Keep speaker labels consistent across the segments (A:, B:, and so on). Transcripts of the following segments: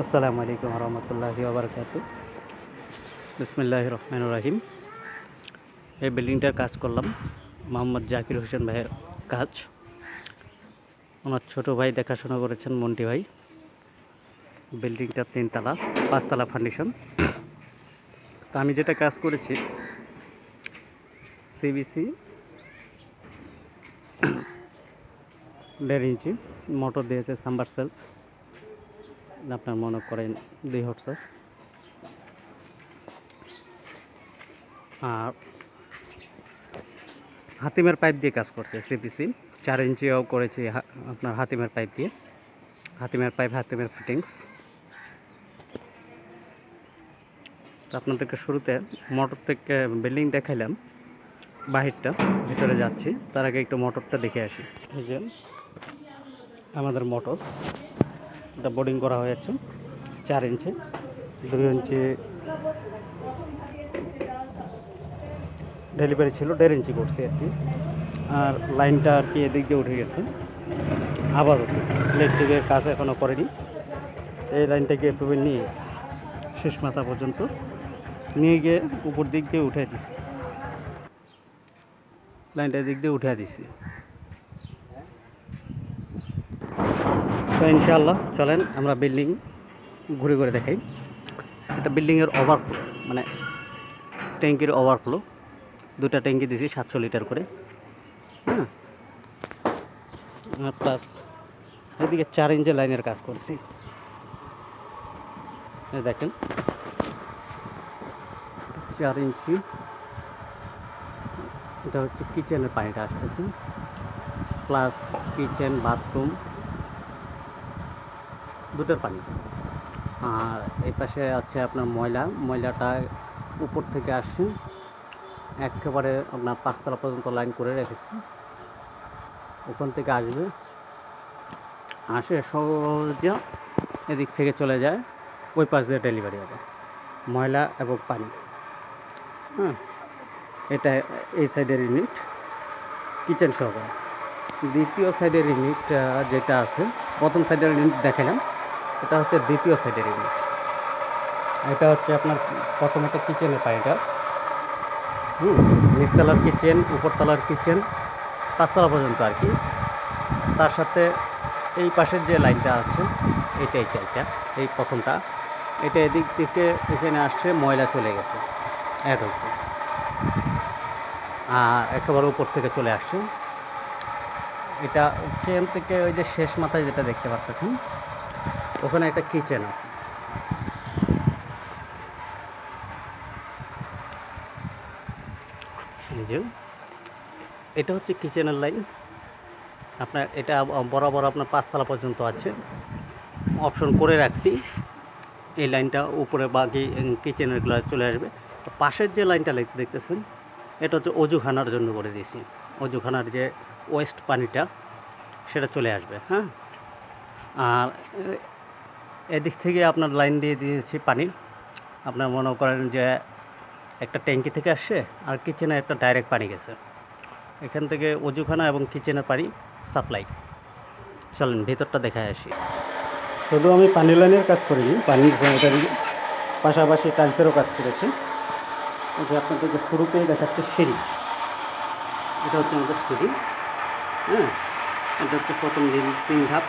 A: আসসালামু আলাইকুম রহমতুল্লাহি ওবরকাত বিসমিল্লাহ রহমান রাহিম। এই বিল্ডিংটার কাজ করলাম মোহাম্মদ জাকির হোসেন ভাইয়ের কাজ। ওনার ছোট ভাই দেখাশোনা করেছেন মন্টি ভাই। বিল্ডিংটা তিনতলা, পাঁচতলা ফাউন্ডেশন। তো আমি যেটা কাজ করেছি সিবিসি দেড় ইঞ্চি, মোটর দিয়েছে সাম্বার সেলফ। আপনার মনে করেন দুই হর্সের আর হাতিমের পাইপ দিয়ে কাজ করছে সিপিসি চার ইঞ্চিও করেছি আপনার হাতিমের পাইপ দিয়ে। হাতিমের পাইপ, হাতিমের ফিটিংস তো আপনাদেরকে শুরুতে মোটর থেকে বিল্ডিং দেখাইলাম, বাহিরটা, ভিতরে যাচ্ছি। তার আগে একটু মোটরটা দেখে আসি। আমাদের মোটর। এটা বোর্ডিং করা হয়েছে চার ইঞ্চি, দুই ইঞ্চি ডেলিভারি ছিল, দেড় ইঞ্চি করছি আর কি। আর লাইনটা আর কি এদিক দিয়ে উঠে গেছে। আপাতত ইলেকট্রিকের কাজ এখনও করেনি। এই লাইনটাকে এভাবে নিয়ে গেছে। শেষ মাথা পর্যন্ত নিয়ে গিয়ে উপর দিক দিয়ে উঠে দিছি। লাইনটা দিক দিয়ে উঠে দিছি। তো ইনশাআল্লাহ চলেন, আমরা বিল্ডিং ঘুরে ঘুরে দেখাই। এটা বিল্ডিংয়ের ওভারফ্লো মানে ট্যাঙ্কির ওভারফ্লো দুটা ট্যাঙ্কি দিয়েছি, সাতশো লিটার করে। হ্যাঁ। প্লাস এদিকে চার ইঞ্চি লাইনের কাজ করছি। দেখেন। চার ইঞ্চি। এটা হচ্ছে কিচেনের পানিটা আসতেছে। প্লাস কিচেন বাথরুম দুটোর পানি। আর এই পাশে আছে আপনার ময়লা। ময়লাটা উপর থেকে আসছে। একেবারে আপনার পাঁচতলা পর্যন্ত লাইন করে রেখেছি। ওখান থেকে আসবে। আসে সহজে এদিক থেকে চলে যায়। ওই পাশ দিয়ে ডেলিভারি হবে। ময়লা এবং পানি। হ্যাঁ এটা এই সাইডের ইউনিট কিচেন সহকারে দ্বিতীয় সাইডের ইউনিট যেটা আছে, প্রথম সাইডের ইউনিট দেখালাম। এটা হচ্ছে দ্বিতীয় সাইডের ইউনিট এটা হচ্ছে আপনার প্রথমত কিচেনের পানিটা হুম, নিচতলার কিচেন উপরতলার কিচেন পাঁচতলা পর্যন্ত আর কি। তার সাথে এই পাশের যে লাইনটা আছে, এইটা এইটা এইটা, এই প্রথমটা, এটা এদিক থেকে এখানে আসছে, ময়লা চলে গেছে অ্যাড হয়েছে আর একেবারে উপর থেকে চলে আসছে। এটা ট্রেন থেকে ওই যে শেষ মাথায় যেটা দেখতে পাচ্ছেন ওখানে একটা কিচেন আছে। এটা হচ্ছে কিচেনের লাইন আপনার এটা বরাবর আপনার পাঁচতলা পর্যন্ত আছে। অপশন করে রাখছি, এই লাইনটা উপরে বাকি কিচেনেরগুলো চলে আসবে। পাশের যে লাইনটা দেখতেছেন, এটা হচ্ছে অজুখানার জন্য করে দিয়েছি। অজুখানার যে ওয়েস্ট পানিটা, সেটা চলে আসবে হ্যাঁ? আর এদিক থেকে আপনার লাইন দিয়ে দিয়েছি পানি। আপনার মনে করেন যে একটা ট্যাঙ্কি থেকে আসছে আর কিচেনে একটা ডাইরেক্ট পানি গেছে। এখান থেকে অজুখানা এবং কিচেনের পানি সাপ্লাই। চলেন, ভেতরটা দেখায় আসি। শুধু আমি পানি লাইনের কাজ করিনি পানির পাশাপাশি টাইলসেরও কাজ করেছি। যে আপনাদেরকে শুরুতেই দেখাচ্ছে সিঁড়ি। এটা হচ্ছে আমাদের সিঁড়ি হ্যাঁ? এটা হচ্ছে প্রথম দিন তিন ধাপ।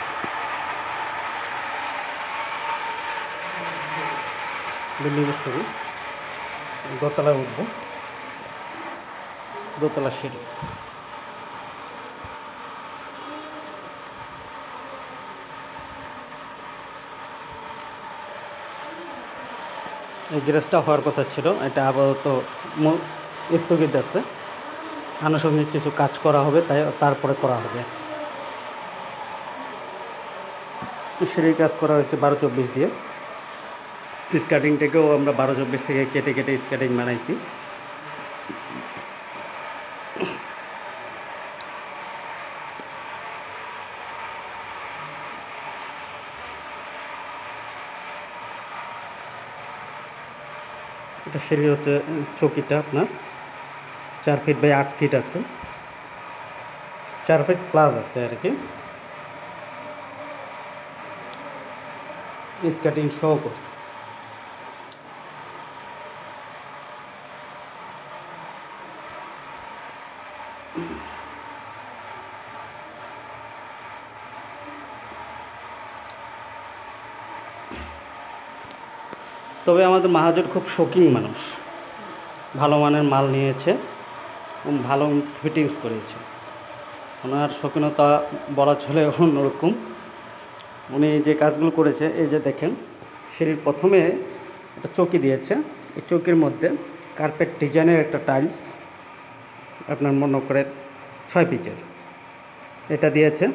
A: বিল্ডিংয়ের শুরু দোতলায় উঠবো। দোতলা সিঁড়ি। এই গ্যারেজটা হওয়ার কথা ছিল। এটা আপাতত স্থগিত আছে। আনুষঙ্গিক কিছু কাজ করা হবে, তাই তারপরে করা হবে। সিঁড়ির কাজ করা হয়েছে বারো চব্বিশ দিয়ে। স্কার্টিংটাকেও আমরা বারো চব্বিশ থেকে কেটে কেটে স্কার্টিং বানাইছি। এটা সিঁড়ি হচ্ছে চৌকিটা আপনার। চার ফিট বাই আট ফিট আছে। চার ফিট প্লাস আছে আর কি। স্কেটিং সহ করছে। তবে আমাদের মহাজন খুব শৌখিন মানুষ। ভালো মানের মাল নিয়েছে এবং ভালো ফিটিংস করেছে। ওনার শৌখিনতা বলা চলে অন্যরকম। উনি যে কাজগুলো করেছে, এই যে দেখেন, সিঁড়ির প্রথমে একটা চৌকি দিয়েছে। এই চৌকির মধ্যে কার্পেট ডিজাইনের একটা টাইলস আপনার মনে করে ছয় পিচের। এটা দিয়েছে।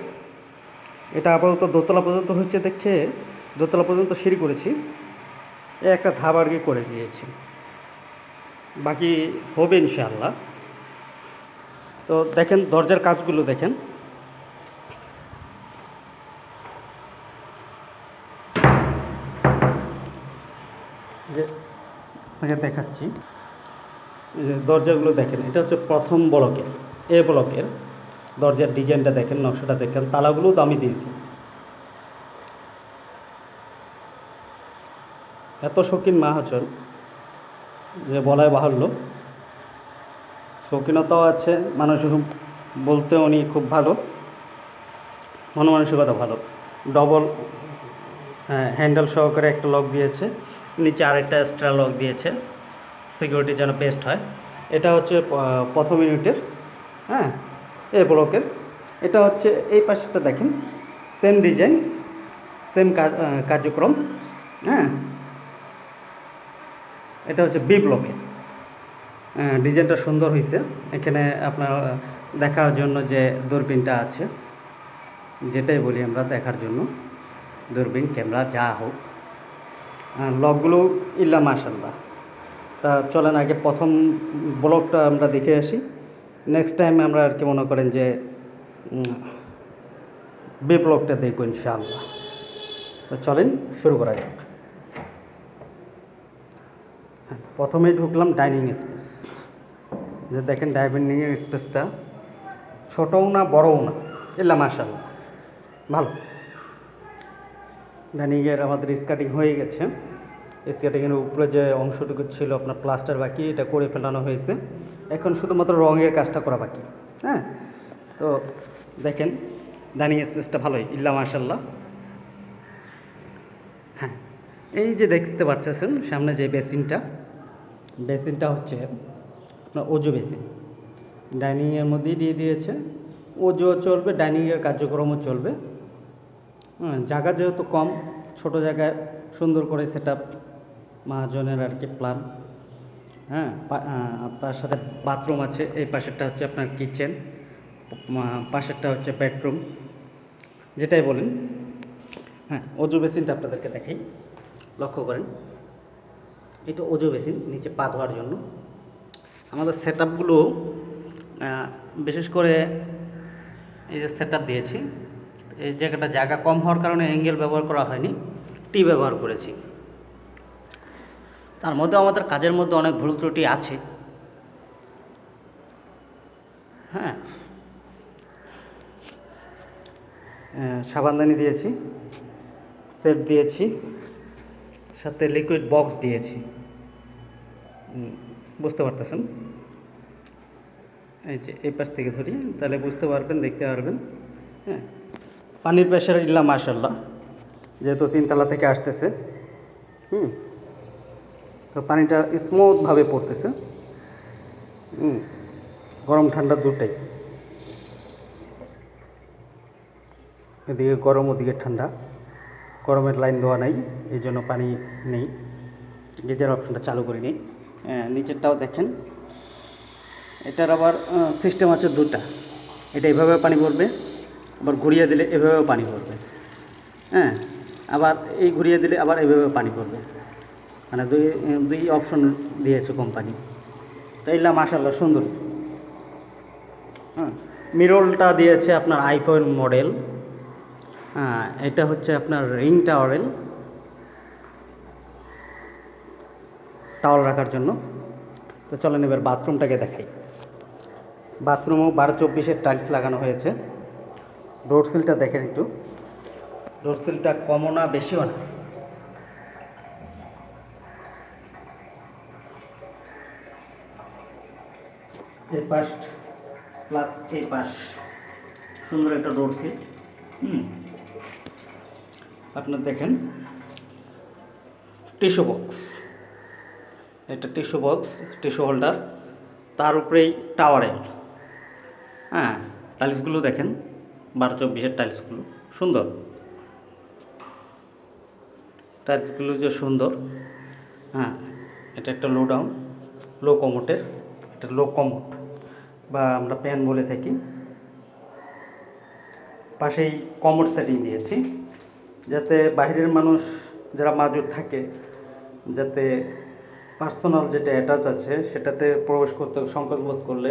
A: এটা আপাতত দোতলা পর্যন্ত হচ্ছে দেখে দোতলা পর্যন্ত সিঁড়ি করেছি। এ একটা ধাপ আর কি করে দিয়েছি বাকি হবে ইনশাআল্লাহ। তো দেখেন, দরজার কাজগুলো দেখেন। আপনাকে দেখাচ্ছি। দরজাগুলো দেখেন, এটা হচ্ছে প্রথম ব্লকের, এ ব্লকের। দরজার ডিজাইনটা দেখেন, নকশাটা দেখেন তালাগুলোও দামি দিয়েছি। এত শৌখিন মাহাজন যে বলায় বাহুল্য। শৌখিনতাও আছে মানুষ বলতে উনি খুব ভালো মনমানসিকতা ভালো। ডবল হ্যান্ডেল সহকারে একটা লক দিয়েছে, নিচে আরেকটা এক্সট্রা লক দিয়েছে। সিকিউরিটি যেন বেস্ট হয়। এটা হচ্ছে প্রথম ইউনিটের হ্যাঁ এ ব্লকের এটা হচ্ছে, এই পাশেরটা দেখেন সেম ডিজাইন সেম কার্যক্রম হ্যাঁ। এটা হচ্ছে বি ব্লকে ডিজাইনটা সুন্দর হয়েছে এখানে আপনার দেখার জন্য যে দূরবীনটা আছে, যেটাই বলি আমরা দেখার জন্য। দূরবীন, ক্যামেরা, যা হোক। লকগুলো ইল্লা মাশাল্লাহ। তা চলেন আগে প্রথম ব্লকটা আমরা দেখে আসি। নেক্সট টাইম আমরা আর কি মনে করেন যে বি ব্লকটা দেখব ইনশাআল্লাহ। তো চলেন শুরু করা যাক। হ্যাঁ, প্রথমেই ঢুকলাম ডাইনিং স্পেস। যে দেখেন ডাইনিং স্পেসটা ছোটও না বড়ও না। এলা মাশাল্লাহ ভালো। ডাইনিংয়ের আমাদের স্কার্টিং হয়ে গেছে। স্কার্টিংয়ের উপরে যে অংশটুকু ছিল আপনার প্লাস্টার বাকি, এটা করে ফেলানো হয়েছে। এখন শুধুমাত্র রঙের কাজটা করা বাকি হ্যাঁ? তো দেখেন, ডাইনিং স্পেসটা ভালোই, ইল্লা মাশাল্লাহ হ্যাঁ এই যে দেখতে পাচ্ছেন সামনে যে বেসিনটা বেসিনটা হচ্ছে আপনার অজু বেসিন। ডাইনিংয়ের মধ্যেই দিয়ে দিয়েছে। ওজো চলবে, ডাইনিংয়ের কার্যক্রমও চলবে। হ্যাঁ জায়গা যেহেতু কম, ছোট জায়গায় সুন্দর করে সেট মহাজনের আর কি প্ল্যান হ্যাঁ তার সাথে বাথরুম আছে, এই পাশেরটা হচ্ছে আপনার কিচেন পাশেরটা হচ্ছে বেডরুম যেটাই বলেন। হ্যাঁ অজু বেসিনটা আপনাদেরকে দেখাই। লক্ষ্য করেন। এটা অজু বেসিন নিচে পা ধোয়ার জন্য। আমাদের সেট আপগুলো বিশেষ করে এই যে সেট দিয়েছি, এই জায়গাটা জায়গা কম হওয়ার কারণে অ্যাঙ্গেল ব্যবহার করা হয়নি। টি ব্যবহার করেছি। তার মধ্যে আমাদের কাজের মধ্যে অনেক ভুল ত্রুটি আছে। হ্যাঁ। সাবানদানি দিয়েছি, সেট দিয়েছি, সাথে লিকুইড বক্স দিয়েছি। বুঝতে পারতেছেন? এই যে এই পাশ থেকে ধরি, তাহলে বুঝতে পারবেন, দেখতে পারবেন। হ্যাঁ। পানির প্রেশার ইল্লা মাশাল্লাহ যেহেতু তিনতলা থেকে আসতেছে, হুম। তো পানিটা স্মুথভাবে পড়তেছে। গরম ঠান্ডা দুটাই। এদিকে গরম ওদিকে ঠান্ডা। গরমের লাইন দেওয়া নাই এই জন্য পানি নেই। গিজার অপশনটা চালু করিনি। হ্যাঁ, নিচেরটাও দেখেন। এটার আবার সিস্টেম আছে দুটা। এটা এভাবে পানি পড়বে আবার ঘুরিয়ে দিলে এভাবেও পানি পড়বে হ্যাঁ আবার এই ঘুরিয়ে দিলে আবার এভাবে পানি পড়বে মানে দুই দুই অপশন দিয়েছে কোম্পানি তো এইলা মাসাল্লাহ সুন্দর। হ্যাঁ মিরলটা দিয়েছে আপনার আইফোন মডেল হ্যাঁ এটা হচ্ছে আপনার রিং টাওয়ারেল টাওয়াল রাখার জন্য। তো চলেন এবার বাথরুমটাকে দেখাই। বাথরুমও বারো চব্বিশের টাইলস লাগানো হয়েছে। ডোর সিলটা দেখেন একটু। ডোর সিলটা কমও না, বেশিও না। এই পাশ প্লাস এই পাশ। সুন্দর একটা রোড সিট হুম। আপনার দেখেন টিস্যু বক্স এটা টিস্যু বক্স টিস্যু হোল্ডার তার উপরেই টাওয়ারেল হ্যাঁ টাইলসগুলো দেখেন, বারো চব্বিশের টাইলসগুলো সুন্দর। টাইলসগুলো যে সুন্দর হ্যাঁ এটা একটা লো ডাউন লো কমোটের এটা লো কমোট বা আমরা প্যান বলে থাকি। পাশেই কমোট সেটিং দিয়েছি, যাতে বাইরের মানুষ যারা মাজুর থাকে, যাতে পার্সোনাল যেটা অ্যাটাচ আছে সেটাতে প্রবেশ করতে সংকোচ বোধ করলে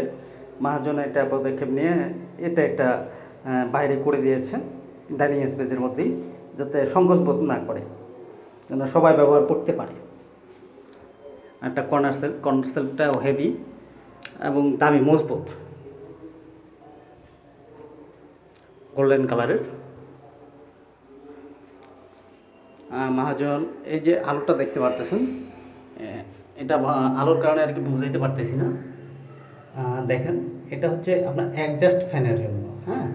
A: মহাজন এটা পদক্ষেপ নিয়ে এটা একটা বাইরে করে দিয়েছে ডাইনিং স্পেসের মধ্যেই, যাতে সংকোচ বোধ না করে, যেন সবাই ব্যবহার করতে পারে। একটা কর্নার সেল, কর্নার সেলটাও হেভি এবং দামি মজবুত। গোল্ডেন কালারের মহাজন, এই যে আলোটা দেখতে পারতেছেন এটা আলোর কারণে আর কি বুঝাইতে পারতেছি না। দেখেন, এটা হচ্ছে আপনার অ্যাডজাস্ট ফ্যানের জন্য হ্যাঁ?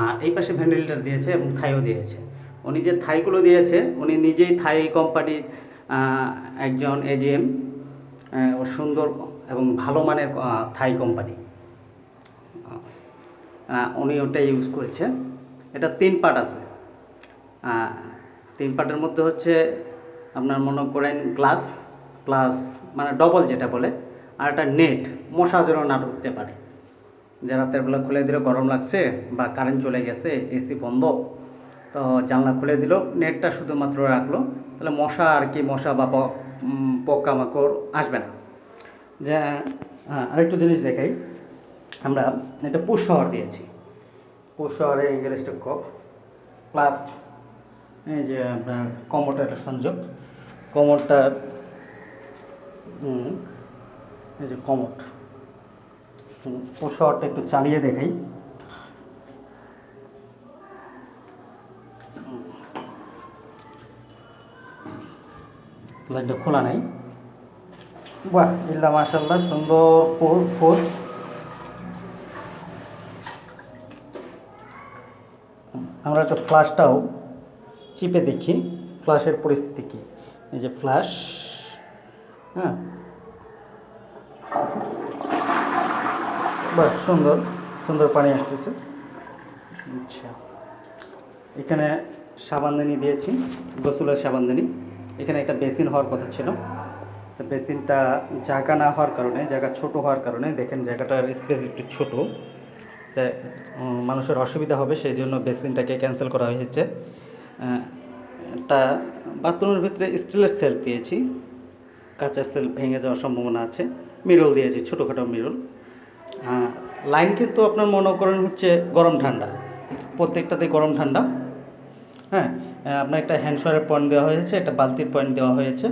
A: আর এই পাশে ভেন্টিলেটার দিয়েছে এবং থাইও দিয়েছে। উনি যে থাইগুলো দিয়েছে, উনি নিজেই থাই কোম্পানির একজন এজিএম ও সুন্দর এবং ভালো মানের থাই কোম্পানি উনি ওটা ইউজ করেছে এটা তিন পার্ট আছে। তিন পার্টের মধ্যে হচ্ছে আপনার মনে করেন গ্লাস প্লাস মানে ডবল যেটা বলে, আর একটা নেট মশা যেন না ঢুকতে পারে। যে রাতের বেলা খুলে দিলে, গরম লাগছে বা কারেন্ট চলে গেছে এসি বন্ধ, তো জানলা খুলে দিল নেটটা শুধুমাত্র রাখল। তাহলে মশা আর কি মশা বা পোকামাকড় আসবে না। যে হ্যাঁ, আরেকটু জিনিস দেখাই। আমরা এটা পুষ শহর দিয়েছি। পুষ শহরে এই কপ প্লাস এই যে আপনার কমোটা একটা সংযোগ। হুম, এই যে কমোট পুষ শহরটা একটু চালিয়ে দেখাই। লাইটটা খোলা নাই। বাহ ইল্লা মাশাল্লাহ সুন্দর ফুল আমরা একটা ফ্লাশটাও চিপে দেখি। ফ্লাশের পরিস্থিতি কী? এই যে ফ্ল্যাশ হ্যাঁ। বাহ, সুন্দর সুন্দর পানি আসতেছে। আচ্ছা। এখানে সাবানদানি দিয়েছি, গোসলের সাবানদানি। এখানে একটা বেসিন হওয়ার কথা ছিল। বেসিনটা জায়গা না হওয়ার কারণে, জায়গা ছোট হওয়ার কারণে, দেখেন জায়গাটার স্পেস একটু ছোটো তাই মানুষের অসুবিধা হবে সেই জন্য বেসিনটাকে ক্যান্সেল করা হয়েছে। তা, বাথরুমের ভিতরে স্টিলের সেল পেয়েছি, কাঁচা সেল ভেঙে যাওয়ার সম্ভাবনা আছে মিরল দিয়েছি, ছোটোখাটো মিরল লাইন কিন্তু আপনার মনে করেন হচ্ছে গরম ঠান্ডা প্রত্যেকটাতে গরম ঠান্ডা। হ্যাঁ আপনার একটা হ্যান্ড শাওয়ারের পয়েন্ট দেওয়া হয়েছে, একটা বালতির পয়েন্ট দেওয়া হয়েছে।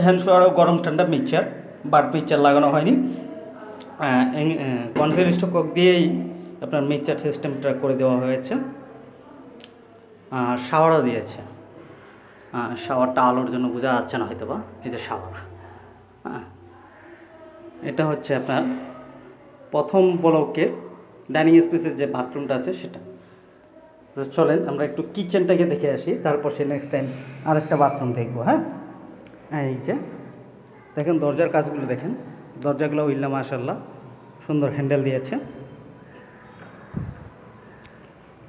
A: হ্যান্ড শাওয়ারও গরম ঠান্ডা মিক্সচার, বাট মিক্সচার লাগানো হয়নি। কনসেল স্টক দিয়েই আপনার মিক্সচার সিস্টেমটা করে দেওয়া হয়েছে। আর শাওয়ারও দিয়েছে। শাওয়ারটা আলোর জন্য বোঝা যাচ্ছে না হয়তো বা এই যে শাওয়ার। এটা হচ্ছে আপনার প্রথম ব্লকের ডাইনিং স্পেসের যে বাথরুমটা আছে সেটা। চলেন আমরা একটু কিচেনটাকে দেখে আসি, তারপর সে নেক্সট টাইম আরেকটা বাথরুম দেখব হ্যাঁ? এই যে। দেখেন দরজার কাজগুলো দেখেন। দরজাগুলো উইল্লা মাশাল্লাহ সুন্দর হ্যান্ডেল দিয়েছে।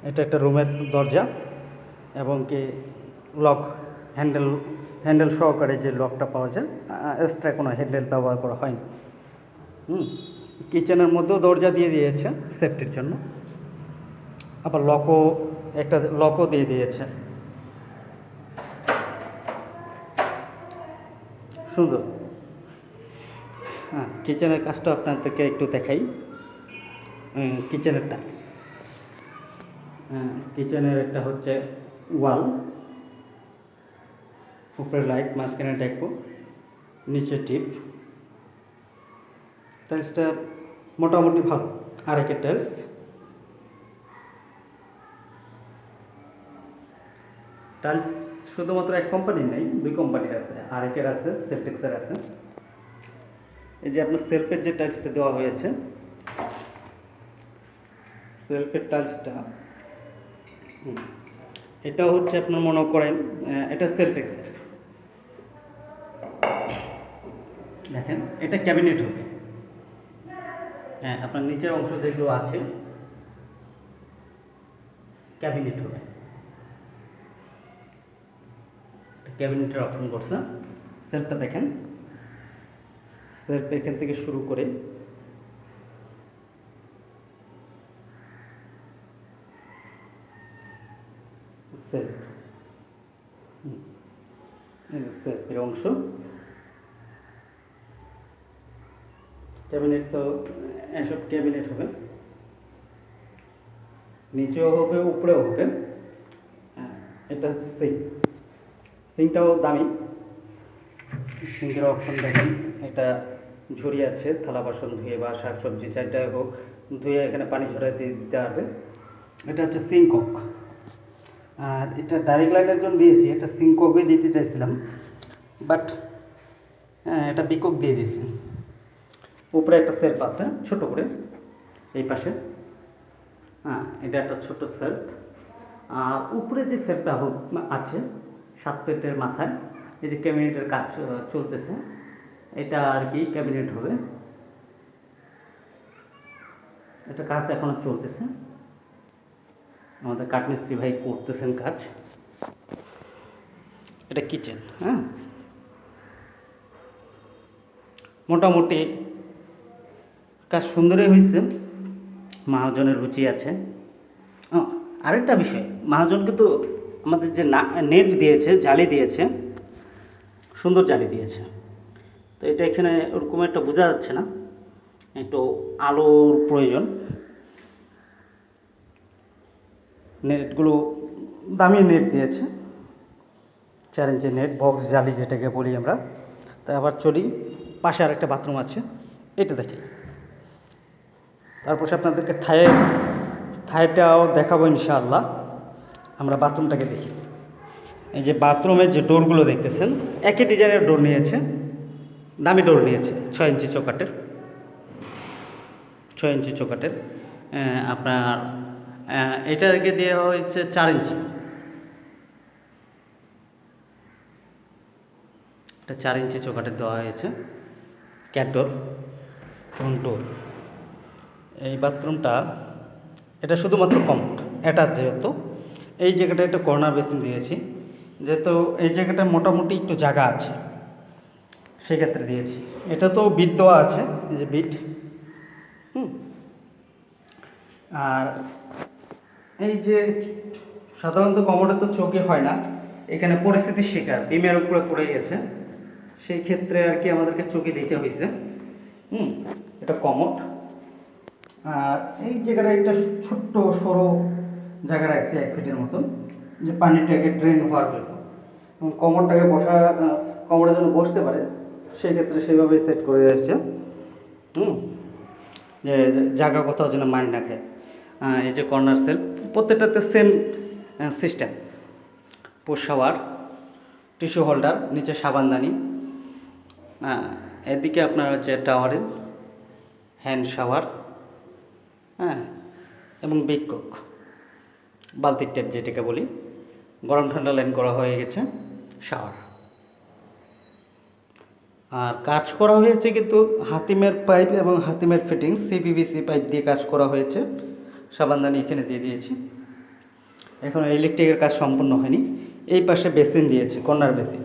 A: এটা একটা রুমের দরজা এবং কি লক, হ্যান্ডেল হ্যান্ডেল সহকারে যে লকটা পাওয়া যায় এক্সট্রা কোনো হ্যান্ডেল ব্যবহার করা হয়নি। হুম, কিচেনের মধ্যেও দরজা দিয়ে দিয়েছে সেফটির জন্য। আবার লকও, একটা লকও দিয়ে দিয়েছে। সুন্দর। হ্যাঁ কিচেনের কাজটা আপনাদেরকে একটু দেখাই। কিচেনের টাইলস কিচেনের একটা হচ্ছে ওয়াল উপরে লাইট মাঝখানে ডেকো নিচে টিপ টাইলসটা মোটামুটি ভালো। আরেকের টাইলস টাইলস শুধুমাত্র এক কোম্পানির নেই, দুই কোম্পানির আছে আরেকের আছে সেফটেক্সের আছে। এই যে আপনার সেলফের যে টাইলসটা দেওয়া হয়েছে সেলফের টাইলসটা এটা হচ্ছে আপনার মনে করেন এটা সেলটেক্সের দেখেন, এটা ক্যাবিনেট হবে। হ্যাঁ আপনার নিচের অংশ যেগুলো আছে ক্যাবিনেট হবে। ক্যাবিনেটের অপশন করছে। সেলফটা দেখেন। সেলফ এখান থেকে শুরু করে সেলফ সেলফের অংশ। ক্যাবিনেট তো এসব ক্যাবিনেট হবে। নিচেও হবে উপরেও হবে। হ্যাঁ, এটা হচ্ছে সিঙ্ক সিঙ্কটাও দামি। সিঙ্কের অপশন দেখেন, এটা ঝুড়ি আছে, থালা বাসন ধুয়ে বা শাক সবজি চারটাই হোক, ধুয়ে এখানে পানি ছড়াই দিয়ে দিতে পারবে এটা হচ্ছে সিঙ্কক আর এটা ডাইরেক্ট লাইনের জন্য দিয়েছি, এটা সিঙ্ককে দিতে চাইছিলাম বাট হ্যাঁ এটা বিকক দিয়ে দিয়েছি। উপরে একটা সেলফ আছে, ছোট করে, এই পাশে। হ্যাঁ এটা একটা ছোট সেলফ আর উপরে যে সেলফটা আছে সাত পেটের মাথায়। এই যে ক্যাবিনেটের কাজ চলতেছে। এটা আর কি ক্যাবিনেট হবে। এটা কাজ এখনও চলতেছে। আমাদের কাঠমিস্ত্রি ভাই করতেছেন কাজ। এটা কিচেন? হ্যাঁ। মোটামুটি কাজ সুন্দরই হয়েছে। মহাজনের রুচি আছে। আরেকটা বিষয় মহাজন কিন্তু আমাদের যে নেট দিয়েছে, জালি দিয়েছে, সুন্দর জালি দিয়েছে। তো এটা এখানে ওরকম একটা বোঝা যাচ্ছে না, একটু আলোর প্রয়োজন। নেটগুলো দামি নেট দিয়েছে, চার ইঞ্চি নেট, বক্স, জালি যেটাকে বলি আমরা। তাই আবার চলি, পাশে আরেকটা বাথরুম আছে, এটা দেখি। তারপর আপনাদেরকে থায়ে থাইটাও দেখাবো ইনশাআল্লাহ। আমরা বাথরুমটাকে দেখি। এই যে বাথরুমের যে ডোরগুলো দেখতেছেন একই ডিজাইনের ডোর নিয়েছে, দামি ডোর নিয়েছে, ছয় ইঞ্চি চৌকাটের ছয় ইঞ্চি চৌকাটের আপনার এটাকে দেওয়া হয়েছে চার ইঞ্চি। এটা চার ইঞ্চি চৌকাটের দেওয়া হয়েছে ক্যাটডোর এবং ডোর এই বাথরুমটা এটা শুধুমাত্র কমোড অ্যাটাচ যেহেতু এই জায়গাটা একটা কর্নার বেসিন দিয়েছি। যেহেতু এই জায়গাটা মোটামুটি একটু জায়গা আছে, সেক্ষেত্রে দিয়েছি। এটা তো বিট দেওয়া আছে, এই যে বিট হুম। আর এই যে সাধারণত কমোডে তো চোখে হয় না, এখানে পরিস্থিতির শিকার, বিমের উপরে পড়ে গেছে। সেই ক্ষেত্রে আর কি আমাদেরকে চোখে দিতে হয়েছে। হুম, এটা কমোড। আর এই জায়গাটা একটা ছোট্ট সরো জায়গা রাখছে এক ফিটের মতন, যে পানিটাকে ড্রেন হওয়ার জন্য। এবং কমরটাকে বসা কমরের জন্য বসতে পারে, সেই ক্ষেত্রে সেভাবে সেট করে যাচ্ছে হুম? যে জায়গা কোথাও যেন মাইন্ড না খায়। এই যে কর্নার সেল প্রত্যেকটাতে সেম সিস্টেম পোষ শাওয়ার টিস্যু হোল্ডার নিচে সাবানদানি হ্যাঁ এদিকে আপনার হচ্ছে টাওয়ারেল হ্যান্ড শাওয়ার হ্যাঁ এবং বিক্ষোক বালতির টেপ যেটাকে বলি, গরম ঠান্ডা লাইন করা হয়ে গেছে শাওয়ার আর কাজ করা হয়েছে কিন্তু হাতিমের পাইপ এবং হাতিমের ফিটিংস সিপিভিসি পাইপ দিয়ে কাজ করা হয়েছে। সাবানদানি এখানে দিয়ে দিয়েছি। এখন ইলেকট্রিকের কাজ সম্পূর্ণ হয়নি। এই পাশে বেসিন দিয়েছি কর্নার বেসিন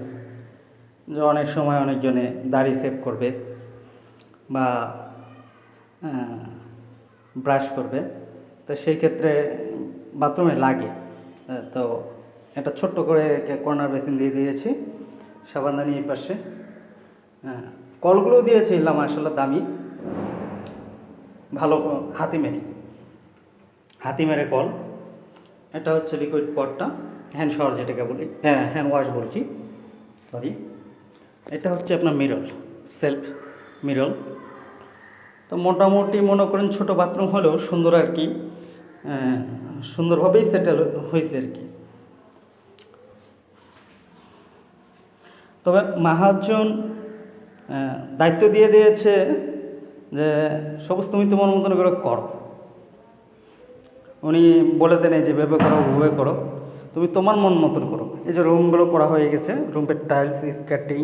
A: যে অনেক সময় অনেকজনে দাড়ি সেভ করবে বা ব্রাশ করবে। তো সেই ক্ষেত্রে বাথরুমে লাগে। তো একটা ছোট্ট করে কর্নার বেসিন দিয়ে দিয়েছি সাবানদানি এই পাশে। কলগুলো দিয়েছি, ইল্লা মার্শাল্লাহ দামি। ভালো হাতিমেরি হাতিমেরে কল। এটা হচ্ছে লিকুইড পটটা হ্যান্ড শাওয়ার যেটাকে বলি। হ্যাঁ হ্যান্ড ওয়াশ বলছি সরি এটা হচ্ছে আপনার মিরল সেলফ মিরল তো মোটামুটি মনে করেন ছোট বাথরুম হলেও সুন্দর আর কি। সুন্দরভাবেই সেটেল হয়েছে আর কি। তবে মাহাজন
B: দায়িত্ব দিয়ে দিয়েছে যে, সবুজ তুমি তোমার মতন করে করো। উনি বলে দেন এই যে ভেবে করো ভেবে করো। তুমি তোমার মন মতন করো। এই যে রুমগুলো করা হয়ে গেছে রুমের টাইলস স্কেটিং